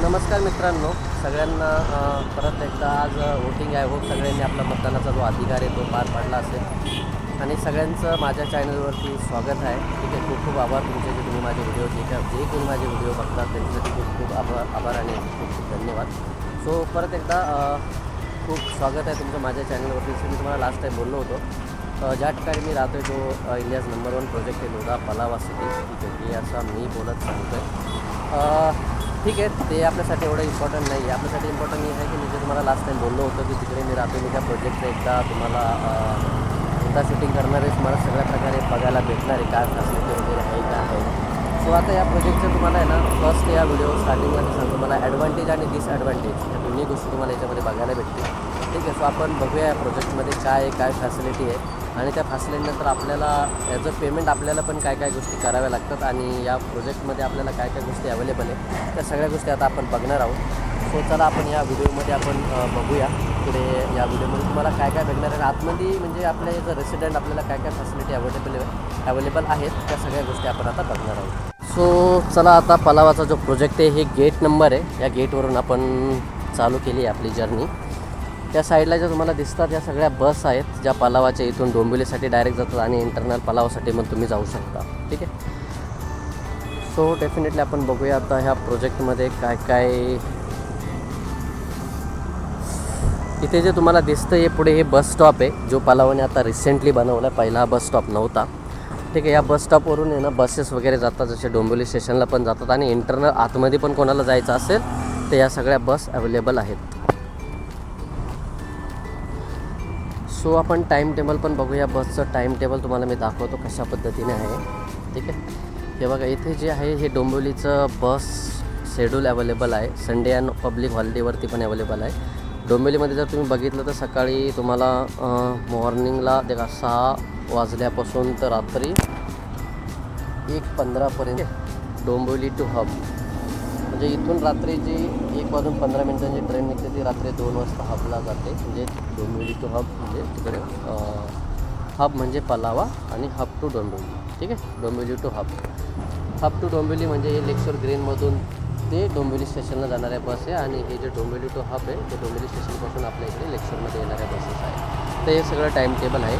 नमस्कार मित्रांनो. सगळ्यांना परत एकदा आज वोटिंग आहे. होप सगळ्यांनी आपला मतदानाचा जो अधिकार आहे तो पार पाडला असेल. आणि सगळ्यांचं माझ्या चॅनलवरती स्वागत आहे. ठीक आहे खूप खूप आभार तुमचे जे तुम्ही माझे व्हिडिओ जे काय जे कोणी माझे व्हिडिओ बघतात त्यांच्यासाठी खूप खूप आभार आभार आणि खूप खूप धन्यवाद. सो परत एकदा खूप स्वागत आहे तुमचं माझ्या चॅनलवरती मी तुम्हाला लास्ट टाईम बोललो होतो ज्या ठिकाणी मी राहतो तो इंडियाज नंबर वन प्रोजेक्ट आहे लोधा पलावा सिटी ठीक आहे हे असं मी बोलत सांगतो आहे ठीक आहे ते आपल्यासाठी एवढं इम्पॉर्टंट नाही. आहे आपल्यासाठी इम्पॉर्टंट हे आहे की मी जे तुम्हाला लास्ट टाईम बोललो होतो की तिकडे मी राहतो मी त्या प्रोजेक्टचं एकदा तुम्हाला एकदा शूटिंग करणार आहे. तुम्हाला सगळ्या प्रकारे बघायला भेटणार आहे काय फॅसिलिटी वगैरे आहे काय आहे. सो आता या प्रोजेक्टचं तुम्हाला आहे ना फर्स्ट या व्हिडिओ स्टार्टिंगमध्ये सांगतो मला ॲडव्हान्टेज आणि डिसॲडव्हान्टेज या दोन्ही गोष्टी तुम्हाला याच्यामध्ये बघायला भेटतील. ठीक आहे सो आपण बघूया या प्रोजेक्टमध्ये काय आहे काय फॅसिलिटी आहे. आणि त्या फॅसिलिटीनंतर आपल्याला ॲज अ पेमेंट आपल्याला पण काय काय गोष्टी कराव्या लागतात आणि या प्रोजेक्टमध्ये आपल्याला काय काय गोष्टी अवेलेबल आहे त्या सगळ्या गोष्टी आता आपण बघणार आहोत. सो चला आपण या व्हिडिओमध्ये आपण बघूया. पुढे या व्हिडिओमध्ये तुम्हाला काय काय भेटणार आहे. आणि आतमध्ये म्हणजे आपल्या जर रेसिडेंट आपल्याला काय काय फॅसिलिटी अवेलेबल अवेलेबल आहेत त्या सगळ्या गोष्टी आपण आता बघणार आहोत. सो चला आता पलावाचा जो प्रोजेक्ट आहे हे गेट नंबर आहे. या गेटवरून आपण चालू केली आहे आपली जर्नी त्या साईडला ज्या तुम्हाला दिसतात या सगळ्या बस आहेत ज्या पलावाच्या इथून डोंबिवलीसाठी डायरेक्ट जातात आणि इंटरनल पलावासाठी मग तुम्ही जाऊ शकता. ठीक आहे? सो डेफिनेटली आपण बघूया आता ह्या प्रोजेक्टमध्ये काय काय इथे जे तुम्हाला दिसतं हे पुढे हे बस स्टॉप आहे जो पलावाने आता रिसेंटली बनवला आहे पहिला हा बस स्टॉप नव्हता. ठीक आहे या बस स्टॉपवरून आहे ना बसेस वगैरे जातात जसे डोंबिवली स्टेशनला पण जातात आणि इंटरनल आतमध्ये पण कोणाला जायचं असेल तर या सगळ्या बस अवेलेबल आहेत. सो आपण टाईम टेबल पण बघूया. बसचं टाईम टेबल तुम्हाला मी दाखवतो कशा पद्धतीने आहे. ठीक आहे? हे बघा इथे जे आहे हे डोंबिवलीचं बस शेड्यूल अवेलेबल आहे. संडे अँड पब्लिक हॉलिडेवरती पण अवेलेबल आहे. डोंबिवलीमध्ये जर तुम्ही बघितलं तर सकाळी तुम्हाला मॉर्निंगला ते सहा वाजल्यापासून तर रात्री एक पंधरापर्यंत डोंबिवली टू हब म्हणजे इथून रात्री जी एक वाजून पंधरा मिनिटांची ट्रेन निघते ती रात्री दोन वाजता हबला जाते. म्हणजे डोंबिवली टू हब म्हणजे तिकडे हब म्हणजे पलावा आणि हब टू डोंबिवली. ठीक आहे? Dombivli to hub hub to Dombivli म्हणजे हे लेक्चर ग्रीनमधून ते डोंबिवली स्टेशनला जाणाऱ्या बस आहे आणि हे जे डोंबिवली टू हब आहे ते डोंबिवली स्टेशनपासून आपल्या इकडे लेक्चरमध्ये येणाऱ्या बसेस आहे तर हे सगळं टाईम टेबल आहे.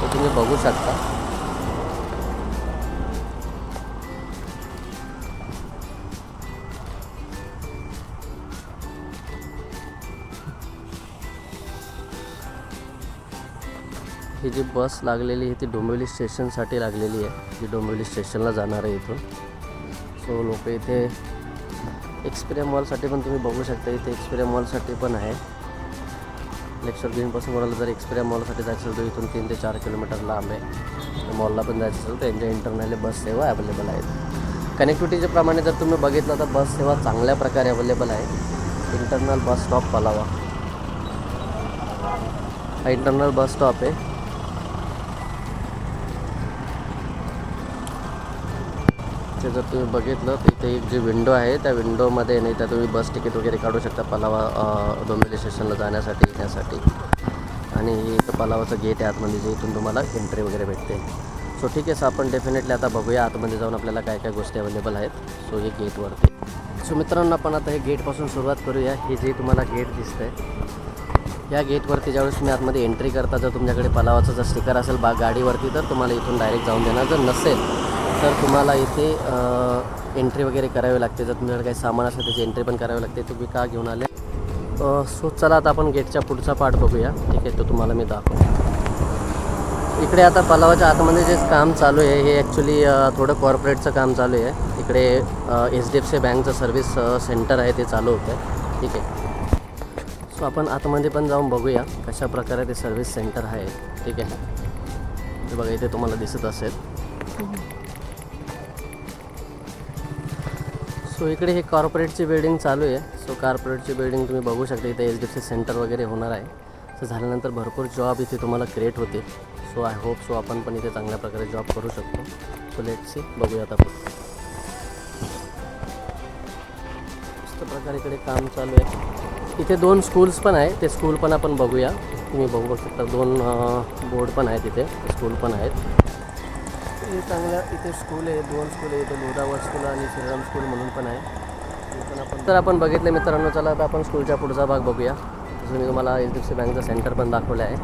ते तुम्ही बघू शकता. ही जी बस लागलेली आहे ती डोंबिवली स्टेशनसाठी लागलेली आहे. जी डोंबिवली स्टेशनला जाणार आहे इथून. सो लोक इथे एक्सपिरिया मॉलसाठी पण तुम्ही बघू शकता इथे एक्सपिरिया मॉलसाठी पण आहे. लेक्चर ग्रीनपासून कोणाला जर एक्सपिरिया मॉलसाठी जायचं असेल तर इथून तीन ते चार किलोमीटर लांब आहे. मॉलला पण जायचं असेल तर त्यांच्या इंटरनली बस सेवा अवेलेबल आहेत. कनेक्टिव्हिटीच्या प्रमाणे जर तुम्ही बघितलं तर बस सेवा चांगल्या प्रकारे अवेलेबल आहे. Internal bus stop Palava. हा इंटरनल बस स्टॉप आहे. इथे जर तुम्ही बघितलं तर इथे एक जी विंडो आहे त्या विंडोमध्ये नाही त्या तुम्ही बस तिकीट वगैरे काढू शकता पलावा डोंबिवली स्टेशनला जाण्यासाठी येण्यासाठी. आणि हे इथं पलावाचं गेट आहे आतमध्ये जे इथून तुम्हाला एंट्री वगैरे भेटते. सो ठीक आहे सो आपण डेफिनेटली आता बघूया आतमध्ये जाऊन आपल्याला काय काय गोष्टी अवेलेबल आहेत. सो हे गेटवरती सो मित्रांनो आपण आता हे गेटपासून सुरुवात करूया. हे जे तुम्हाला गेट दिसतंय या गेटवरती ज्यावेळेस तुम्ही आतमध्ये एंट्री करता जर तुमच्याकडे पलावाचा जर स्टिकर असेल बा गाडीवरती तर तुम्हाला इथून डायरेक्ट जाऊन देणार. जर नसेल तर तुम्हाला इथे एंट्री वगैरे करावी लागते. जर तुमच्याकडे काही सामान असेल त्याची एंट्री पण करावी लागते. तुम्ही का घेऊन आले? सो चला आता आपण गेटच्या पुढचा पार्ट बघूया. ठीक आहे तो तुम्हाला मी दाखवतो. इकडे आता पलावाच्या आतमध्ये जे काम चालू आहे हे ॲक्च्युली थोडं कॉर्पोरेटचं काम चालू आहे. इकडे एच डी एफ सी बँकचं सर्व्हिस सेंटर आहे ते चालू होतं. आहे ठीक आहे. सो आपण आतमध्ये पण जाऊन बघूया कशा प्रकारे ते सर्व्हिस सेंटर आहे. ठीक आहे. बघा इथे तुम्हाला दिसत असेल. सो इकडे हे कॉर्पोरेटची बिल्डिंग चालू आहे. सो कॉर्पोरेटची बिल्डिंग तुम्ही बघू शकता इथे H D F C centre वगैरे होणार आहे. सो झाल्यानंतर भरपूर जॉब इथे तुम्हाला क्रिएट होते सो आय होप सो आपण पण इथे चांगल्या प्रकारे जॉब करू शकतो. सो लेट सी बघूयात आपण. मस्त प्रकारे इकडे काम चालू आहे. इथे दोन स्कूल्स पण आहे ते स्कूल पण आपण बघूया. तुम्ही बघू शकता दोन बोर्ड पण आहेत इथे स्कूल पण आहेत. हे चांगलं इथे स्कूल आहे दोन स्कूल आहे इथे लोधावर स्कूल आणि श्रीराम स्कूल म्हणून पण आहे. तर आपण बघितलं मित्रांनो चला आता आपण स्कूलच्या पुढचा भाग बघूया. जसं मी तुम्हाला एच डी एफ सी बँकचं सेंटर पण दाखवलं आहे.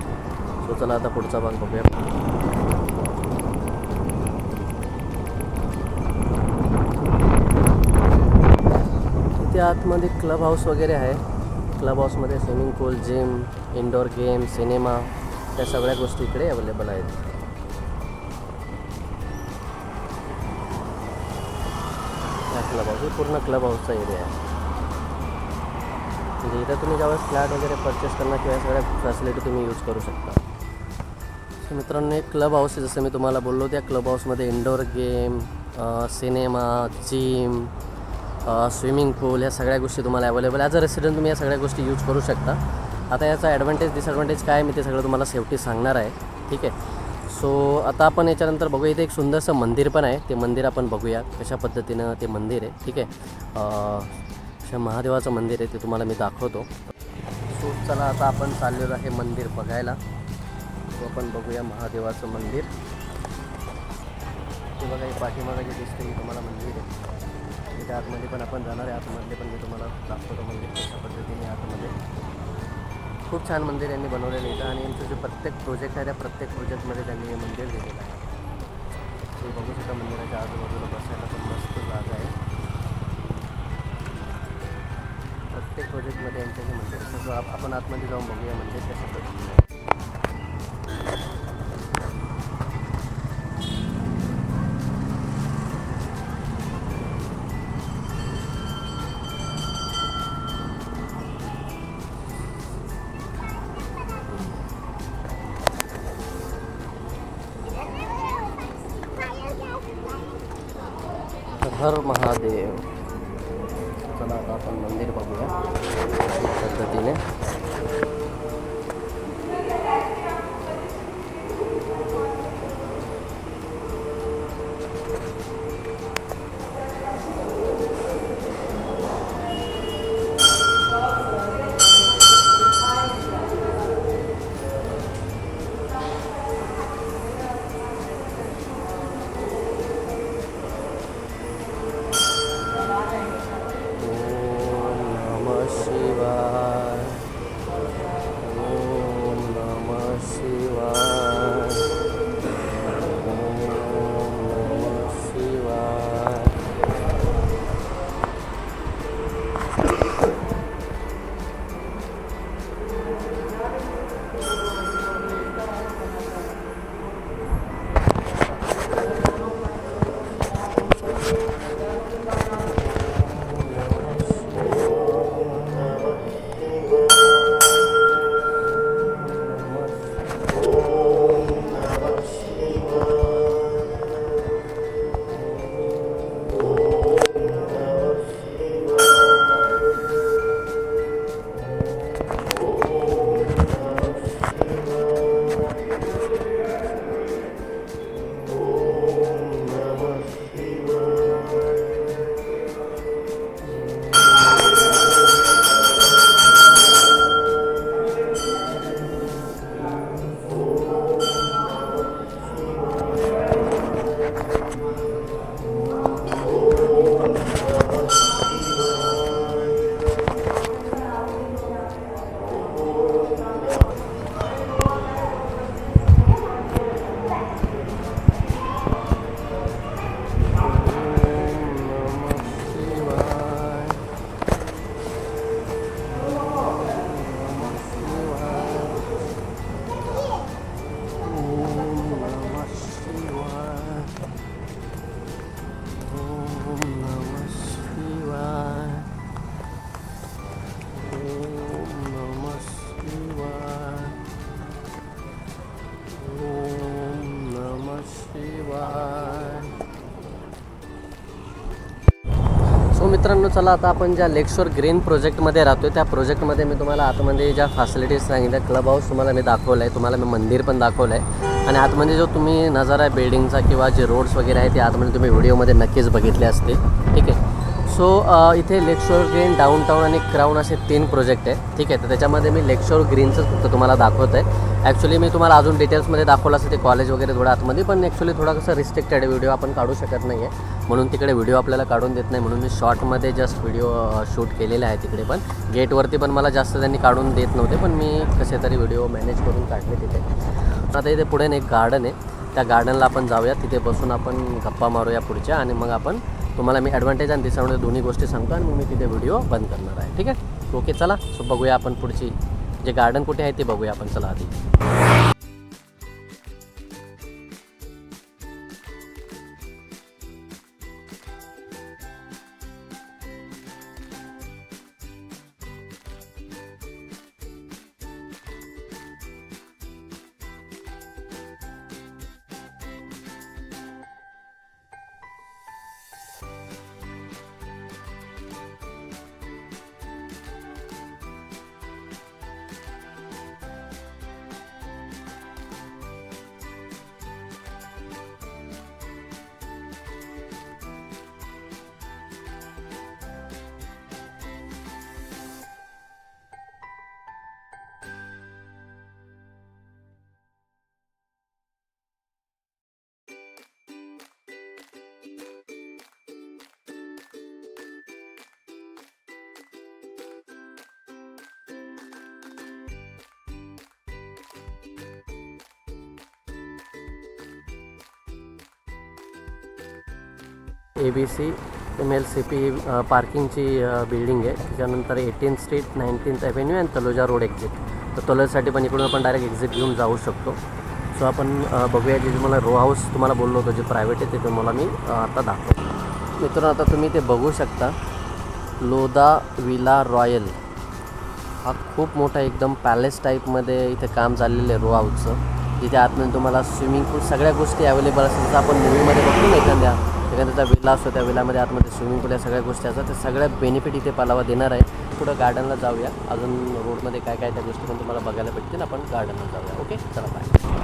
सो चला आता पुढचा भाग बघूया. इथे आतमध्ये क्लब हाऊस वगैरे आहे. क्लब हाऊसमध्ये swimming pool gym indoor game cinema या सगळ्या गोष्टी इकडे अवेलेबल आहेत. हा क्लब हाऊस हे पूर्ण क्लब हाऊसचा एरिया आहे. म्हणजे इथं तुम्ही ज्यावेळेस फ्लॅट वगैरे परचेस करणार किंवा या सगळ्या फॅसिलिटी तुम्ही यूज करू शकता. सो मित्रांनो एक क्लब हाऊस आहे जसं मी तुम्हाला बोललो त्या क्लब हाऊसमध्ये indoor game cinema gym swimming pool या सगळ्या गोष्टी तुम्हाला अवेलेबल ॲज अ रेसिडेंट तुम्ही या सगळ्या गोष्टी यूज करू शकता. आता याचा ॲडव्हान्टेज डिसॲडव्हान्टेज काय मी ते सगळं तुम्हाला शेवटी सांगणार आहे. ठीक आहे? सो आता आपण याच्यानंतर बघूया इथे एक सुंदरसं मंदिर पण आहे. ते मंदिर आपण बघूया कशा पद्धतीनं ते मंदिर आहे ठीक आहे? अशा महादेवाचं मंदिर आहे ते तुम्हाला मी दाखवतो. सो चला आता आपण चाललेलो आहे मंदिर बघायला. सो आपण बघूया महादेवाचं मंदिर. ते बघा हे पाठीमागं जे दिसते हे तुम्हाला मंदिर आहे. तिथे आतमध्ये पण आपण जाणार आहे आतमधले पण मी तुम्हाला दाखवतो मंदिर कशा पद्धतीने खूप छान मंदिर यांनी बनवलेलं आहे इथं आणि यांचं जे प्रत्येक प्रोजेक्ट आहे त्या प्रत्येक प्रोजेक्टमध्ये त्यांनी हे मंदिर दिलेलं आहे. तुम्ही बघू शकता मंदिराच्या आजूबाजूला बसायला पण मस्त जागा आहे. प्रत्येक प्रोजेक्टमध्ये यांचं हे मंदिर आपण आतमध्ये जाऊन बघूया मंदिर कशा पद्धतीने हर महादेव. चला आता आपण मंदिर बघूया. पद्धतीने. मित्रांनो चला आता आपण ज्या लेक्सवर ग्रीन प्रोजेक्टमध्ये राहतो त्या प्रोजेक्टमध्ये मी तुम्हाला आतमध्ये ज्या फॅसिलिटीज सांगितल्या क्लब हाऊस तुम्हाला मी दाखवलं आहे तुम्हाला मी मंदिर पण दाखवलं आहे आणि आतमध्ये जो तुम्ही नजारा आहे बिल्डिंगचा किंवा जे रोड्स वगैरे आहे ते आतमध्ये तुम्ही व्हिडिओमध्ये नक्कीच बघितले असते ठीक आहे? सो इथे लेकशोर ग्रीन डाऊनटाऊन आणि क्राऊन असे तीन प्रोजेक्ट आहे. ठीक आहे तर त्याच्यामध्ये मी लेकशोर ग्रीनचंच फक्त तुम्हाला दाखवत आहे ॲक्च्युली मी तुम्हाला अजून डिटेल्समध्ये दाखवलं असं ते कॉलेज वगैरे थोडं आतमध्ये पण ॲक्च्युली थोडा कसं रिस्ट्रिक्टेड व्हिडिओ आपण काढू शकत नाही आहे म्हणून तिकडे व्हिडिओ आपल्याला काढून देत नाही म्हणून मी शॉर्टमध्ये जस्ट व्हिडिओ शूट केलेले आहे तिकडे पण. गेटवरती पण मला जास्त त्यांनी काढून देत नव्हते पण मी कसे तरी व्हिडिओ मॅनेज करून काढले तिथे. आता इथे पुढे एक गार्डन आहे. त्या गार्डनला आपण जाऊया. तिथे बसून आपण गप्पा मारूया पुढच्या आणि मग आपण तुम्हाला मी ॲडव्हान्टेज आणि डिसअडव्हान्टेज दोन्ही गोष्टी सांगतो आणि मग मी तिथे व्हिडिओ बंद करणार आहे. ठीक आहे? ओके चला. सो बघूया आपण पुढची जे गार्डन कुठे आहे ते बघूया आपण. चला आधी. A B C M L C P पार्किंगची बिल्डिंग आहे. त्याच्यानंतर eighteen street nineteenth avenue and Taloja road exit तर तलोजासाठी पण इकडून आपण डायरेक्ट एक्झिट घेऊन जाऊ शकतो. सो आपण बघूया जे तुम्हाला रो हाऊस तुम्हाला बोललो होतो जे प्रायव्हेट आहे ते तुम्हाला मी आता दाखवतो. मित्रांनो आता तुम्ही ते बघू शकता. लोदा विला रॉयल हा खूप मोठा एकदम पॅलेस टाईपमध्ये इथे काम झालेलं आहे रो हाऊसचं जिथे आतमध्ये तुम्हाला स्विमिंग पूल सगळ्या गोष्टी अवेलेबल असतात. जसं आपण मूवीमध्ये बघतो ना एखाद्या एखाद्याचा विला असतो त्या विलामध्ये आतमध्ये स्विमिंग पूल या सगळ्या गोष्टी असतात. त्या सगळ्या बेनिफिट इथे पालावा देणार आहे. पुढं गार्डनला जाऊया. अजून रोडमध्ये काय काय त्या गोष्टी पण तुम्हाला बघायला भेटतील. आपण गार्डनला जाऊया. ओके चला बाय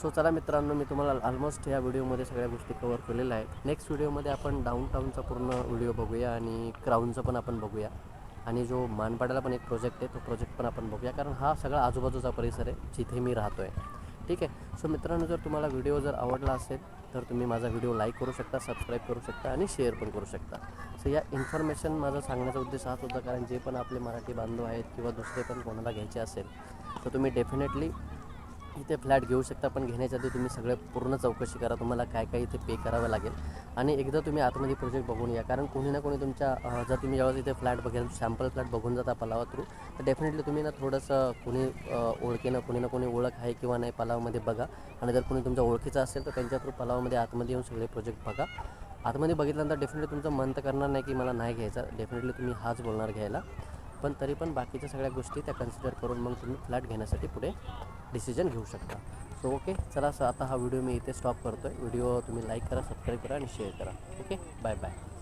सो चला मित्रांनो मी तुम्हाला ऑलमोस्ट या व्हिडिओमध्ये सगळ्या गोष्टी कवर केलेल्या आहेत. नेक्स्ट व्हिडिओमध्ये आपण डाऊनटाऊनचा पूर्ण व्हिडिओ बघूया आणि क्राऊनचं पण आपण बघूया. आणि जो मानपाड्याला पण एक प्रोजेक्ट आहे तो प्रोजेक्ट पण आपण बघूया. कारण हा सगळा आजूबाजूचा परिसर आहे जिथे मी राहतो आहे ठीक आहे? सो मित्रांनो जर तुम्हाला व्हिडिओ जर आवडला असेल तर तुम्ही माझा व्हिडिओ लाईक करू शकता सबस्क्राईब करू शकता आणि शेअर पण करू शकता. सो या इन्फॉर्मेशन माझा सांगण्याचा उद्देश हाच होता कारण जे पण आपले मराठी बांधव आहेत किंवा दुसरे पण कोणाला घ्यायचे असेल तर तुम्ही डेफिनेटली इथे फ्लॅट घेऊ शकता पण घेण्याच्या आधी तुम्ही सगळं पूर्ण चौकशी करा तुम्हाला काय काय इथे पे करावं लागेल. आणि एकदा तुम्ही आतमध्ये प्रोजेक्ट बघून या कारण कोणी ना कोणी तुमच्या जर तुम्ही ज्यावेळेस इथे फ्लॅट बघेल सॅम्पल फ्लॅट बघून जाता पलावा थ्रू तर डेफिनेटली तुम्ही ना थोडंसं कोणी ओळखीनं कोणी ना कोणी ओळख आहे किंवा नाही पलावामध्ये बघा. आणि जर कोणी तुमच्या ओळखीचं असेल तर त्यांच्या थ्रू पलावामध्ये आतमध्ये येऊन सगळे प्रोजेक्ट बघा. आतमध्ये बघितल्यानंतर डेफिनेटली तुमचं मन तर करणार नाही की मला नाही घ्यायचा. डेफिनेटली तुम्ही हाच बोलणार घ्यायला. पण तरी पण बाकीच्या सगळ्या गोष्टी त्या कन्सिडर करून मग तुम्ही फ्लॅट घेण्यासाठी पुढे डिसिजन घेऊ शकता. सो ओके चला सर आता हा व्हिडिओ मी इथे स्टॉप करतो आहे व्हिडिओ तुम्ही लाईक करा सबस्क्राईब करा आणि शेअर करा. Okay bye bye